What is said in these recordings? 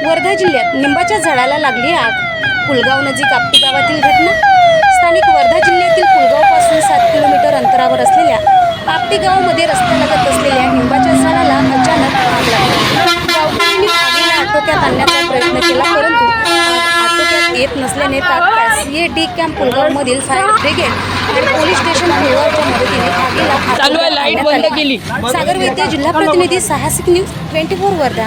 वर्धा जिल्ह्यात निंबाच्या झाडाला लागली आग पुलगाव नजीक आपटी गावातील घटना स्थानिक वर्धा जिल्ह्यातील पुलगावपासून सात किलोमीटर अंतरावर असलेल्या आपटी गावामध्ये रस्त्यालगत असलेल्या निंबाच्या झाडाला अचानक आग लागली गावकऱ्यांनी आगीला आटोक्यात आणण्याचा प्रयत्न केला परंतु आग आटोक्यात येत नसल्याने तात्काळ सी ए डी कॅम्प पुलगावमधील फायर ब्रिगेड आणि पोलीस स्टेशन पुलगावच्या मदतीने आगीला आटोक्यात आणण्यात. आली. सागर वैद्य जिल्हा प्रतिनिधी साहसिक न्यूज ट्वेंटी फोर वर्धा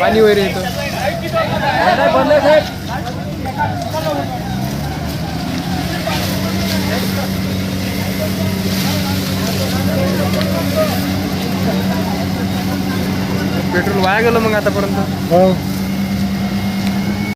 पाणी वगैरे येतं. पेट्रोल वाया गेलं मग आतापर्यंत? हो.